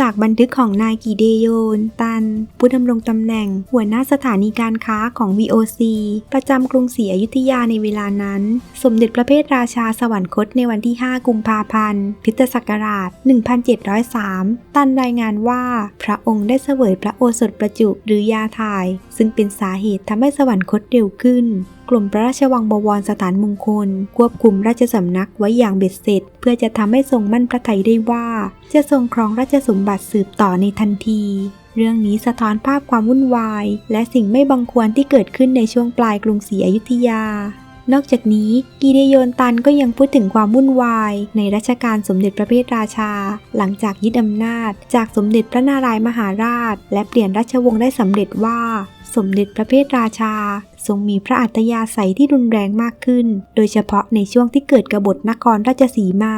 จากบันทึกของนายกิเดโยน ตัน ผู้ดำรงตำแหน่ง หัวหน้าสถานีการค้าของ VOC ประจำกรุงศรีอยุธยาในเวลานั้น สมเด็จพระเพทราชาสวรรคตในวันที่ 5 กุมภาพันธ์พิตศักราช 1703 ตันรายงานว่า พระองค์ได้เสวยพระโอสถประจุหรือยาถ่าย ซึ่งเป็นสาเหตุทำให้สวรรคตเร็วขึ้น กลุ่มพระราชวังบวรสถานมงคล ควบคุมราชสำนักไว้อย่างเบ็ดเสร็จ เพื่อจะทำให้ทรงมั่นพระทัยได้ว่า จะทรงครองราชสมบัติสืบต่อในทันที เรื่องนี้สะท้อนภาพความวุ่นวาย และสิ่งไม่บังควรที่เกิดขึ้นในช่วงปลายกรุงศรีอยุธยานอกจากนี้กีเดโยนตันก็ยังพูดถึงความวุ่นวาย ในรัชกาลสมเด็จพระเพทราชา หลังจากยึดอำนาจ จากสมเด็จพระนารายมหาราช และเปลี่ยนราชวงศ์ได้สำเร็จว่า สมเด็จพระเพทราชา ทรงมีพระอัธยาศัยที่รุนแรงมากขึ้น โดยเฉพาะในช่วงที่เกิดกบฏนครราชสีมา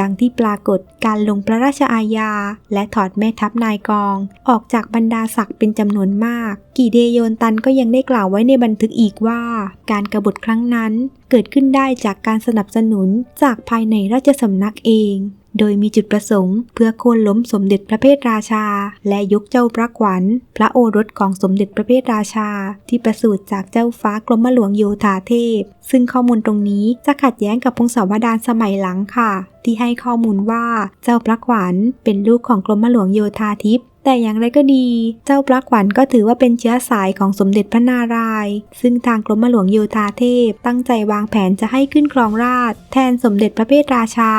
ดังที่ปรากฏการลงพระราชอาญา และถอดแม่ทัพนายกอง ออกจากบรรดาศักดิ์เป็นจำนวนมาก กีเดโยนตันก็ยังได้กล่าวไว้ในบันทึกอีกว่า การกบฏครั้งนั้น เกิดขึ้นได้จากการสนับสนุนจากภายในราชสำนักเอง โดยมีจุดประสงค์ เพื่อโค่นล้มสมเด็จพระเพทราชา และยกเจ้าพระขวัญ พระโอรสของสมเด็จพระเพทราชา ที่ประสูติจากเจ้าฟ้ากรมหลวงโยธาเทพ ซึ่งข้อมูลตรงนี้จะขัดแย้งกับพงศาวดารสมัยหลังค่ะ ที่ให้ข้อมูลว่าเจ้าพระขวัญเป็นลูกของกรมหลวงโยธาทิพย์แต่อย่างไรก็ดี เจ้าพระขวัญก็ถือว่าเป็นเชื้อสายของสมเด็จพระนารายณ์ซึ่งทางกรมหลวงโยธาเทพ ตั้งใจวางแผนจะให้ขึ้นครองราช แทนสมเด็จพระเพทราชา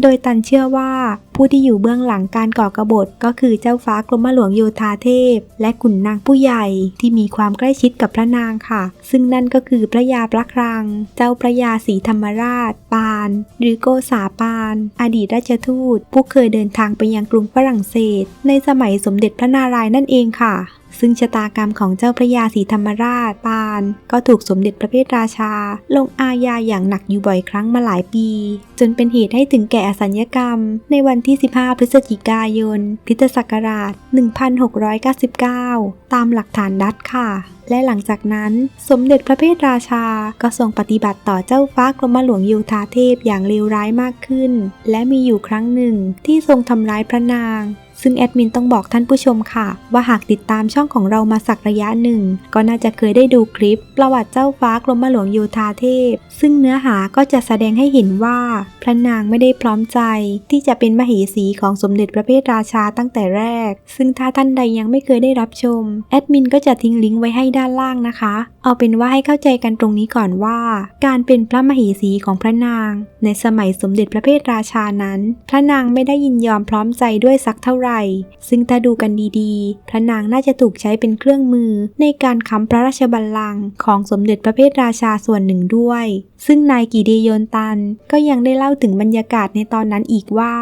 โดยตันเชื่อว่าผู้ที่อยู่เบื้องหลังการก่อกบฏก็คือเจ้าฟ้ากรมหลวงโยธาเทพ และขุนนางผู้ใหญ่ที่มีความใกล้ชิดกับพระนางค่ะ ซึ่งนั่นก็คือพระยาพระครัง เจ้าพระยาศรีธรรมราช ปาน หรือโกษาปาน อดีตราชทูต ผู้เคยเดินทางไปยังกรุงฝรั่งเศส ในสมัยสมเด็จพระนารายณ์นั่นเองค่ะ ซึ่งชะตากรรมของเจ้าพระยาศรีธรรมราชปาน ก็ถูกสมเด็จพระเพทราชา ลงอาญาอย่างหนักอยู่บ่อยครั้งมาหลายปี จนเป็นเหตุให้ถึงแก่อสัญญกรรม ในวันที่ 15 พฤศจิกายนพิตศักราช 1699 ตามหลักฐานดัตค่ะและหลังจากนั้นสมเด็จพระเพทราชาก็ทรงปฏิบัติต่อเจ้าฟ้ากรมหลวงโยธาเทพอย่างเลวร้ายมากขึ้น และมีอยู่ครั้งหนึ่งที่ทรงทำร้ายพระนาง ซึ่งแอดมินต้องบอกท่านผู้ชมค่ะ ว่าหากติดตามช่องของเรามาสักระยะหนึ่ง ก็น่าจะเคยได้ดูคลิป ประวัติเจ้าฟ้ากรมหลวงโยธาเทพ ซึ่งเนื้อหาก็จะแสดงให้เห็นว่า พระนางไม่ได้พร้อมใจ ที่จะเป็นมเหสีของสมเด็จพระเพทราชาตั้งแต่แรก ซึ่งถ้าท่านใดยังไม่เคยได้รับชม แอดมินก็จะทิ้งลิงก์ไว้ให้ด้านล่างนะคะ เอาเป็นว่าให้เข้าใจกันตรงนี้ก่อนว่า การเป็นพระมเหสีของพระนาง ในสมัยสมเด็จพระเพทราชานั้น พระนางไม่ได้ยินยอมพร้อมใจด้วยสักเท่าไหร่ ซึ่งถ้าดูกันดีๆ พระนางน่าจะถูกใช้เป็นเครื่องมือ ในการค้ำพระราชบัลลังก์ของสมเด็จพระเพทราชาส่วนหนึ่งด้วย ซึ่งนายกิเดโยนตันก็ยังได้เล่าถึงบรรยากาศในตอนนั้นอีกว่า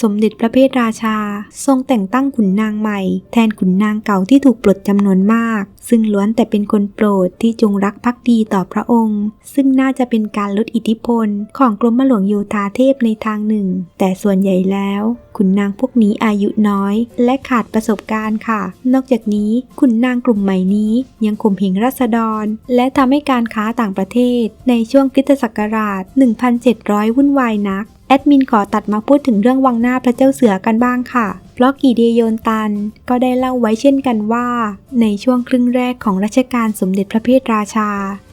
สมเด็จพระเพทราชา ทรงแต่งตั้งขุนนางใหม่ แทนขุนนางเก่าที่ถูกปลดจำนวนมาก ซึ่งล้วนแต่เป็นคนโปรดที่จงรักภักดีต่อพระองค์ ซึ่งน่าจะเป็นการลดอิทธิพล ของกรมหลวงโยธาเทพในทางหนึ่ง แต่ส่วนใหญ่แล้วขุนนางพวกนี้อายุน้อย และขาดประสบการณ์ค่ะ นอกจากนี้ขุนนางกลุ่มใหม่นี้ยังข่มเหงราษฎร และทำให้การค้าต่างประเทศในช่วงคริสตศักราช 1700 วุ่นวายนัก ดมินขอตัดมาพูดถึงเรื่องวังหน้าพระเจ้าเสือกันบ้างค่ะ เพราะกีเดโยนตันก็ได้เล่าไว้เช่นกันว่า ในช่วงครึ่งแรกของรัชกาลสมเด็จพระเพทราชา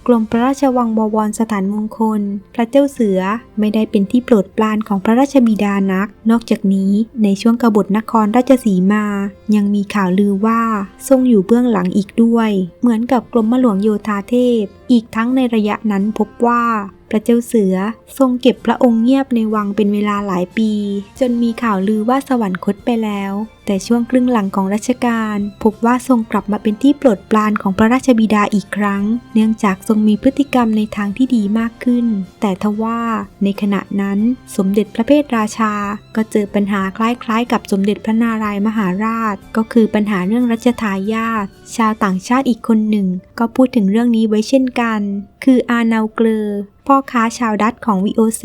กรมพระราชวังบวรสถานมงคล พระเจ้าเสือไม่ได้เป็นที่โปรดปรานของพระราชบิดานัก นอกจากนี้ในช่วงกบฏนครราชสีมา ยังมีข่าวลือว่าทรงอยู่เบื้องหลังอีกด้วย เหมือนกับกรมหลวงโยธาเทพ อีกทั้งในระยะนั้นพบว่า พระเจ้าเสือทรงเก็บพระองค์เงียบในวังเป็นเวลาหลายปี จนมีข่าวลือว่าสวรรคตไปแล้ว แต่ช่วงครึ่งหลังของรัชกาลพบว่าทรงกลับมาเป็นที่โปรดปรานของพระราชบิดาอีกครั้ง เนื่องจากทรงมีพฤติกรรมในทางที่ดีมากขึ้น แต่ทว่าในขณะนั้นสมเด็จพระเพทราชา ก็เจอปัญหาคล้ายๆ กับสมเด็จพระนารายมหาราช ก็คือปัญหาเรื่องรัชทายาทชาวต่างชาติอีกคนหนึ่ง ก็พูดถึงเรื่องนี้ไว้เช่นกัน คืออาณาเกลอ พ่อค้าชาวดัตของ VOC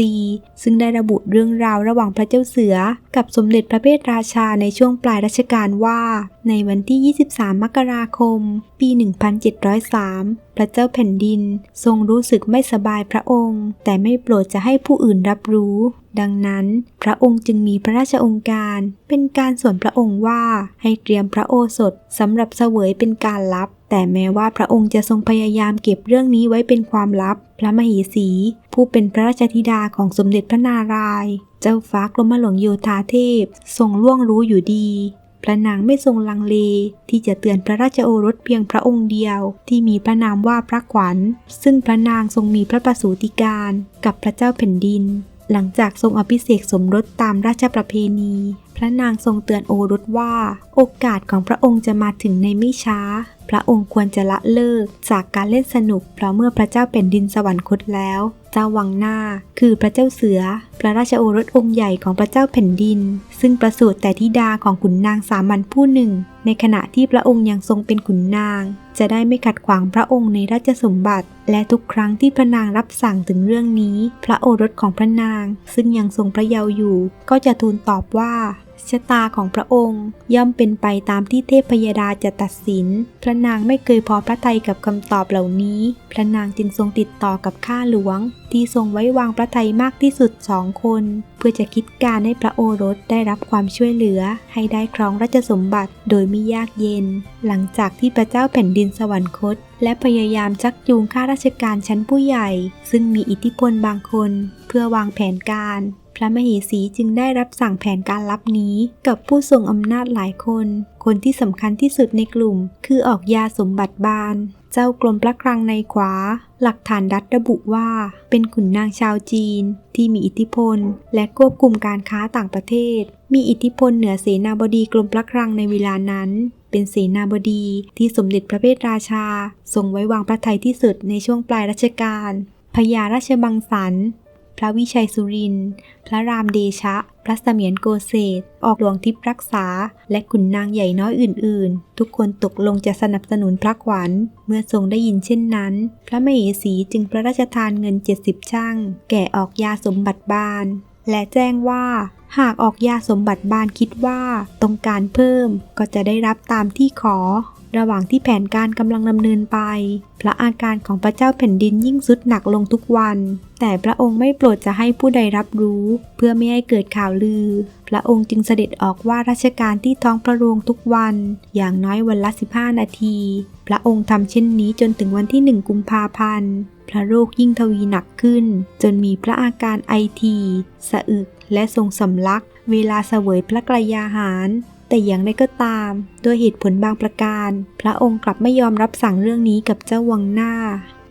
ซึ่งได้ระบุเรื่องราวระหว่างพระเจ้าเสือ กับสมเด็จพระเพทราชาในช่วงปลายรัชกาลว่า ในวันที่ 23 มกราคม ปี 1703 พระเจ้าแผ่นดิน ทรงรู้สึกไม่สบายพระองค์ แต่ไม่โปรดจะให้ผู้อื่นรับรู้ ดังนั้น พระองค์จึงมีพระราชองค์การ เป็นการส่วนพระองค์ว่าให้เตรียมพระโอสถสำหรับเสวยเป็นการลับ แต่แม้ว่าพระองค์จะทรงพยายามเก็บเรื่องนี้ไว้เป็นความลับ พระมเหสี ผู้เป็นพระราชธิดาของสมเด็จพระนารายณ์เจ้าฟ้ากรมหลวงโยธาเทพ ทรงล่วงรู้อยู่ดีพระนางไม่ทรงลังเล ที่จะเตือนพระราชโอรสเพียงพระองค์เดียว ที่มีพระนามว่าพระขวัญ ซึ่งพระนางทรงมีพระประสูติการ กับพระเจ้าแผ่นดิน หลังจากทรงอภิเษกสมรสตามราชประเพณี พระนางทรงเตือนโอรสว่า โอกาสของพระองค์จะมาถึงในไม่ช้า พระองค์ควรจะละเลิกจากการเล่นสนุก เพราะเมื่อพระเจ้าแผ่นดินสวรรคตแล้ว เจ้าวังหน้า คือพระเจ้าเสือ พระราชโอรสองค์ใหญ่ของพระเจ้าแผ่นดิน ซึ่งประสูติแต่ธิดาของขุนนางสามัญผู้หนึ่ง ในขณะที่พระองค์ยังทรงเป็นขุนนาง จะได้ไม่ขัดขวางพระองค์ในราชสมบัติ และทุกครั้งที่พระนางรับสั่งถึงเรื่องนี้ พระโอรสของพระนาง ซึ่งยังทรงพระเยาว์อยู่ ก็จะทูลตอบว่า ชะตาของพระองค์ย่อมเป็นไปตามที่เทพยดาจะตัดสิน พระนางไม่เคยพอพระทัยกับคำตอบเหล่านี้ พระนางจึงทรงติดต่อกับข้าหลวง ที่ทรงไว้วางพระทัยมากที่สุดสองคน เพื่อจะคิดการให้พระโอรสได้รับความช่วยเหลือ ให้ได้ครองราชสมบัติโดยไม่ยากเย็น หลังจากที่พระเจ้าแผ่นดินสวรรคต และพยายามชักจูงข้าราชการชั้นผู้ใหญ่ ซึ่งมีอิทธิพลบางคน เพื่อวางแผนการ พระมเหสีจึงได้รับสั่งแผนการลับนี้กับผู้ทรงอำนาจหลายคน คนที่สำคัญที่สุดในกลุ่ม คือออกยาสมบัติบาน เจ้ากรมพระคลังในขวา หลักฐานดัดระบุว่า เป็นขุนนางชาวจีน ที่มีอิทธิพล และควบคุมการค้าต่างประเทศ มีอิทธิพลเหนือเสนาบดีกรมพระคลังในเวลานั้นเป็นเสนาบดีที่สมเด็จพระเพทราชาทรงไว้วางพระทัยที่สุดในช่วงปลายรัชกาลพญาราชบังสัน พระวิชัยสุรินทร์พระรามเดชะ พระเสมียนโกเศษ ออกหลวงทิพย์รักษา และขุนนางใหญ่น้อยอื่น ๆ ทุกคนตกลงจะสนับสนุนพระขวัญ เมื่อทรงได้ยินเช่นนั้น พระมเหสีจึงพระราชทานเงิน 70 ช่าง แก่ออกยาสมบัติบาน และแจ้งว่าหากออกยาสมบัติบานคิดว่าต้องการเพิ่มก็จะได้รับตามที่ขอ ระหว่างที่แผนการกำลังดำเนินไป พระอาการของพระเจ้าแผ่นดินยิ่งสุดหนักลงทุกวัน แต่พระองค์ไม่โปรดจะให้ผู้ใดรับรู้ เพื่อไม่ให้เกิดข่าวลือ พระองค์จึงเสด็จออกว่าราชการที่ท้องพระโรงทุกวัน อย่างน้อยวันละ 15 นาที พระองค์ทำเช่นนี้จนถึงวันที่1กุมภาพันธ์พระโรคยิ่งทวีหนักขึ้น จนมีพระอาการไอที สะอึก และทรงสำลัก เวลาเสวยพระกรยาหาร แต่อย่างไรก็ตามด้วยเหตุผลบางประการ พระองค์กลับไม่ยอมรับสั่งเรื่องนี้กับเจ้าวังหน้า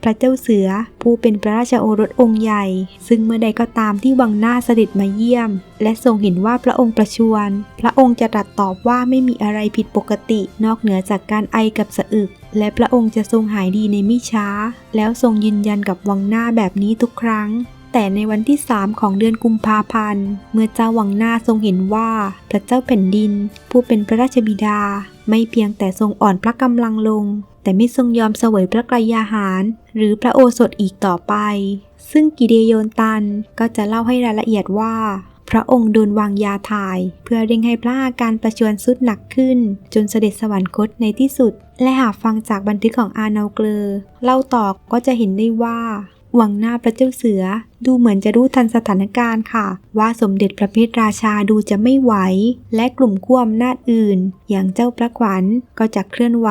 พระเจ้าเสือผู้เป็นพระราชโอรสองค์ใหญ่ ซึ่งเมื่อใดก็ตามที่วังหน้าเสด็จมาเยี่ยม และทรงเห็นว่าพระองค์ประชวร พระองค์จะตรัสตอบว่าไม่มีอะไรผิดปกติ นอกเหนือจากการไอกับสะอึก และพระองค์จะทรงหายดีในไม่ช้า แล้วทรงยืนยันกับวังหน้าแบบนี้ทุกครั้ง แต่ในวันที่3ของเดือนกุมภาพันธ์ เมื่อเจ้าวังหน้าทรงเห็นว่าพระเจ้าแผ่นดิน ผู้เป็นพระราชบิดา ไม่เพียงแต่ทรงอ่อนพระกำลังลง แต่ไม่ทรงยอมเสวยพระกรยาหาร หรือพระโอสถอีกต่อไป ซึ่งกิเดโยนตันก็จะเล่าให้รายละเอียดว่าพระองค์โดนวางยาถ่าย เพื่อเร่งให้พระอาการประชวรสุดหนักขึ้น จนเสด็จสวรรคตในที่สุด และหากฟังจากบันทึกของอาเนเกลอเล่าต่อก็จะเห็นได้ว่า วังหน้าพระเจ้าเสือ ดูเหมือนจะรู้ทันสถานการณ์ค่ะ ว่าสมเด็จพระเพทราชาดูจะไม่ไหว และกลุ่มขั้วอำนาจอื่น อย่างเจ้าพระขวัญก็จะเคลื่อนไหว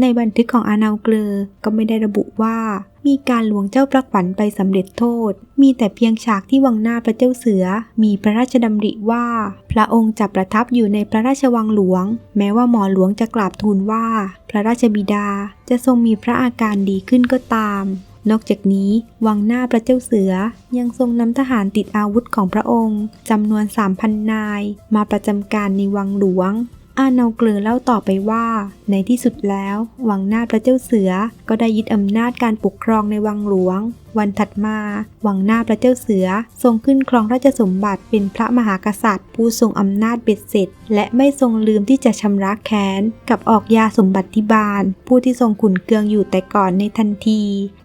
ในบันทึกของอานาเกลอก็ไม่ได้ระบุว่ามีการหลวงเจ้าพระขวัญไปสำเร็จโทษ มีแต่เพียงฉากที่วังหน้าพระเจ้าเสือ มีพระราชดำริว่า พระองค์จะประทับอยู่ในพระราชวังหลวง แม้ว่าหมอหลวงจะกราบทูลว่า พระราชบิดาจะทรงมีพระอาการดีขึ้นก็ตาม นอกจากนี้วังหน้าพระเจ้าเสือยังทรงนำทหารติดอาวุธของพระองค์จำนวน 3,000 นาย มาประจำการในวังหลวง อาเนาเกลือเล่าต่อไปว่า ในที่สุดแล้ว วังหน้าพระเจ้าเสือก็ได้ยึดอำนาจการปกครองในวังหลวงวันถัดมาวังหน้าพระเจ้าเสือ ทรงขึ้นครองราชสมบัติเป็นพระมหากษัตริย์ ผู้ทรงอำนาจเบ็ดเสร็จ และไม่ทรงลืมที่จะชำระแค้น กับออกยาสมบัติบาล ผู้ที่ทรงขุนเคืองอยู่แต่ก่อนในทันที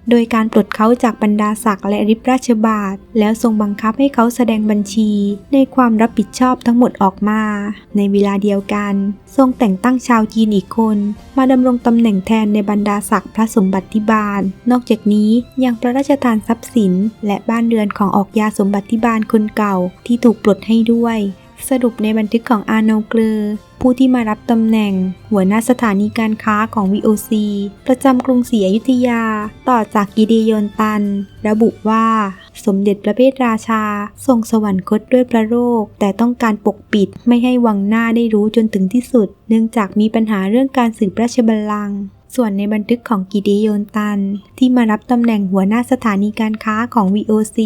โดยการปลดเขาจากบรรดาศักดิ์และริบราชบาท แล้วทรงบังคับให้เขาแสดงบัญชี ในความรับผิดชอบทั้งหมดออกมา ในเวลาเดียวกัน ทรงแต่งตั้งชาวจีนอีกคน มาดำรงตำแหน่งแทนในบรรดาศักดิ์พระสมบัติบาล นอกจากนี้ยังพระราชทานทรัพย์สิน และบ้านเรือนของออกยาสมบัติบาลคนเก่าที่ถูกปลดให้ด้วย สรุปในบันทึกของอาโนเกลอผู้ที่มารับตำแหน่ง หัวหน้าสถานีการค้าของ VOC ประจำกรุงศรีอยุธยา ต่อจากกิเดยนตัน ระบุว่าสมเด็จพระเพทราชา ทรงสวรรคตด้วยพระโรค แต่ต้องการปกปิดไม่ให้วังหน้าได้รู้จนถึงที่สุด เนื่องจากมีปัญหาเรื่องการสืบราชบัลลังก์ ส่วนในบันทึกของกิเดโยนตัน ที่มารับตำแหน่งหัวหน้าสถานีการค้าของ VOC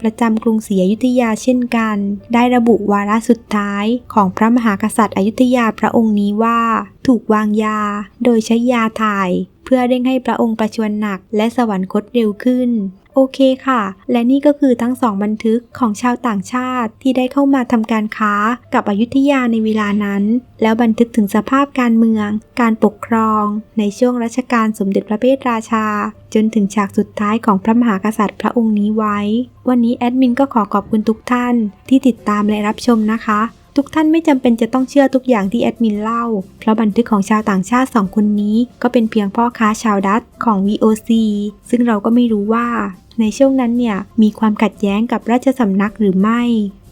ประจำกรุงศรีอยุธยาเช่นกัน ได้ระบุวาระสุดท้ายของพระมหากษัตริย์อยุธยาพระองค์นี้ว่า ถูกวางยา โดยใช้ยาถ่าย เพื่อเร่งให้พระองค์ประชวรหนักและสวรรคตเร็วขึ้น โอเคค่ะ และนี่ก็คือทั้งสองบันทึกของชาวต่างชาติที่ได้เข้ามาทำการค้ากับอยุธยาในเวลานั้น แล้วบันทึกถึงสภาพการเมือง การปกครอง ในช่วงรัชกาลสมเด็จพระเพทราชา จนถึงฉากสุดท้ายของพระมหากษัตริย์พระองค์นี้ไว้ วันนี้แอดมินก็ขอขอบคุณทุกท่านที่ติดตามและรับชมนะคะทุกท่านไม่จำเป็นจะต้องเชื่อทุกอย่างที่แอดมินเล่า เพราะบันทึกของชาวต่างชาติสองคนนี้ ก็เป็นเพียงพ่อค้าชาวดัตของ VOC ซึ่งเราก็ไม่รู้ว่า ในช่วงนั้นเนี่ยมีความขัดแย้งกับราชสำนักหรือไม่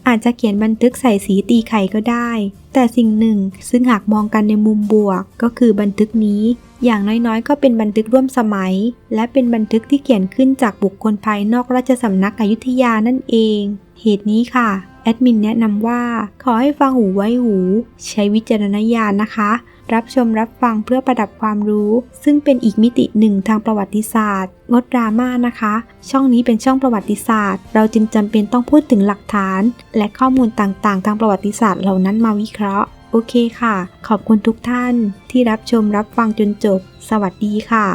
อาจจะเขียนบันทึกใส่สีตีไข่ก็ได้ แต่สิ่งหนึ่งซึ่งหากมองกันในมุมบวก ก็คือบันทึกนี้ อย่างน้อยๆ ก็เป็นบันทึกร่วมสมัย และเป็นบันทึกที่เขียนขึ้นจากบุคคลภายนอกราชสำนักอยุธยานั่นเอง เหตุนี้ค่ะ แอดมินแนะนำว่าขอให้ฟังหูไว้หู ใช้วิจารณญาณนะคะ รับชมรับฟังเพื่อประดับความรู้ ซึ่งเป็นอีกมิติหนึ่งทางประวัติศาสตร์ งดดราม่านะคะ ช่องนี้เป็นช่องประวัติศาสตร์ เราจึงจำเป็นต้องพูดถึงหลักฐาน และข้อมูลต่างๆ ทางประวัติศาสตร์เหล่านั้นมาวิเคราะห์โอเคค่ะ ขอบคุณทุกท่านที่รับชมรับฟังจนจบ สวัสดีค่ะ